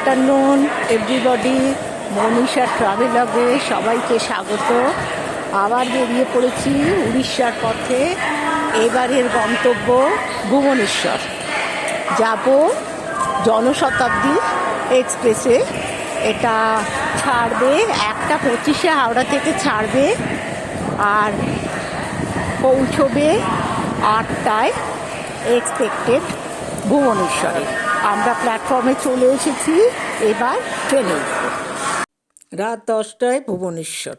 Afternoon everybody Manisha ট্রাভেলগে সবাইকে স্বাগত। আবার বেরিয়ে পড়েছি উড়িষ্যার পথে, এবারের গন্তব্য ভুবনেশ্বর। যাব জনশতাব্দী এক্সপ্রেসে। এটা ছাড়বে, একটা পঁচিশে হাওড়া থেকে ছাড়বে, আর পৌঁছবে আটটায় এক্সপেক্টেড ভুবনেশ্বরে। আমরা প্ল্যাটফর্মে চলে এসেছি। এবার ট্রেনে। রাত দশটায় ভুবনেশ্বর।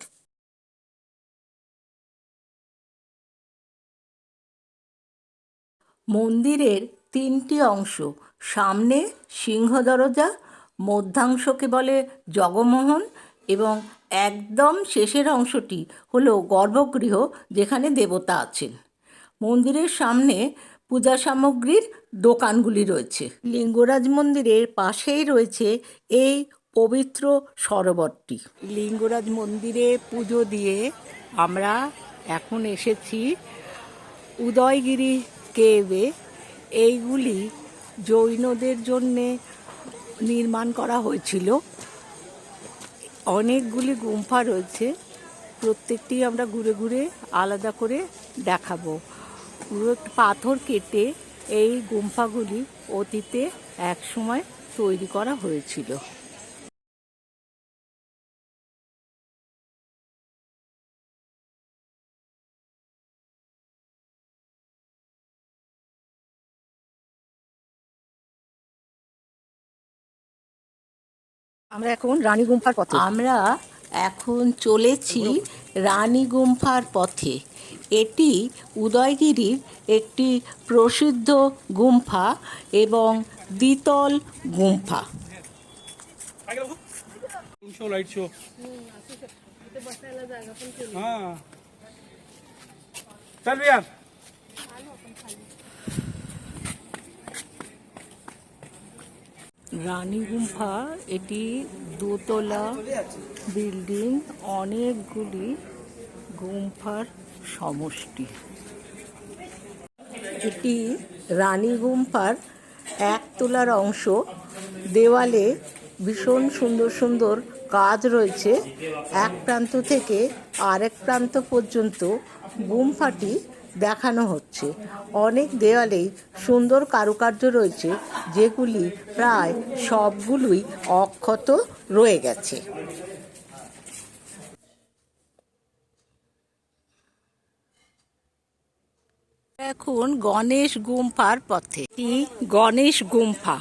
মন্দিরের তিনটি অংশ, সামনে সিংহ দরজা, মধ্যাংশকে বলে জগমোহন এবং একদম শেষের অংশটি হলো গর্ভগৃহ যেখানে দেবতা আছেন। মন্দিরের সামনে পূজা সামগ্রীর দোকানগুলি রয়েছে। লিঙ্গরাজ মন্দিরের পাশেই রয়েছে এই পবিত্র সরোবরটি। লিঙ্গরাজ মন্দিরে পুজো দিয়ে আমরা এখন এসেছি উদয়গিরি কেবে এইগুলি জৈনদের জন্যে নির্মাণ করা হয়েছিল। অনেকগুলি গুম্ফা রয়েছে। প্রত্যেকটি আমরা ঘুরে ঘুরে আলাদা করে দেখাবো। পুরো পাথর কেটে এই গুম্ফাগুলি অতীতে একসময় তৈরি করা হয়েছিল। আমরা এখন রানী গুম্ফার পথে। আমরা এখন চলেছি রানী গুম্ফার পথে এটি উদয়গিরির একটি প্রসিদ্ধ গুম্ফা এবং দ্বিতল গুম্ফা शो लाइट शो हाँ चल भैया রানী গুম্ফা, এটি দোতলা বিল্ডিং, অনেকগুলি গুম্ফার সমষ্টি। এটি রানী গুম্ফার একতলার অংশ। দেওয়ালে ভীষণ সুন্দর সুন্দর কাজ রয়েছে। এক প্রান্ত থেকে আরেক প্রান্ত পর্যন্ত গুম্ফাটি দেখানো হচ্ছে। অনেক দেওয়ালেই সুন্দর কারুকার্য রয়েছে, যেগুলি প্রায় সবগুলোই অক্ষত রয়ে গেছে। এখন গণেশ গুম্ফার পথে। গণেশ গুম্ফা।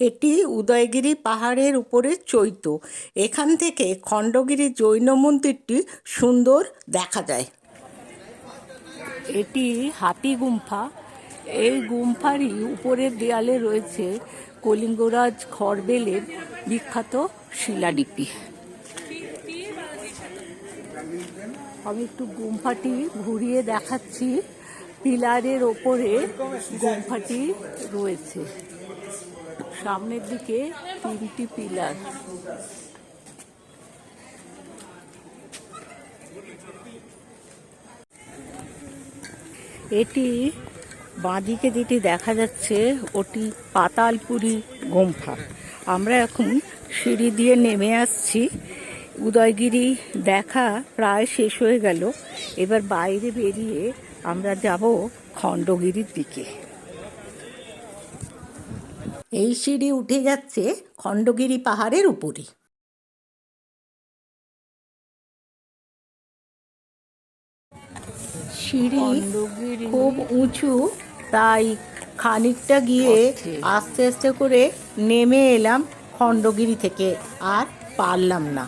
এটি উদয়গিরি পাহাড়ের উপরে চৈত। এখান থেকে খণ্ডগিরি জৈন মন্দিরটি সুন্দর দেখা যায়। এটি হাতি গুম্ফা। এই গুম্ফারই উপরের দেয়ালে রয়েছে কলিঙ্গরাজ খরবেলের বিখ্যাত শিলালিপি। আমি একটু গুম্ফাটি ঘুরিয়ে দেখাচ্ছি। পিলারের ওপরে গুম্ফাটি রয়েছে। সামনের দিকে তিনটি পিলার। এটি বাঁদিকে যেটি দেখা যাচ্ছে, ওটি পাতালপুরি গুম্ফা। আমরা এখন সিঁড়ি দিয়ে নেমে আসছি। উদয়গিরি দেখা প্রায় শেষ হয়ে গেল। এবার বাইরে বেরিয়ে আমরা যাব খণ্ডগিরির দিকে। এই সিঁড়ি উঠে যাচ্ছে খণ্ডগিরি পাহাড়ের উপরে। সিঁড়ি খুব উঁচু তাই খানিকটা গিয়ে আস্তে আস্তে করে নেমে এলাম খণ্ডগিরি থেকে আর পারলাম না।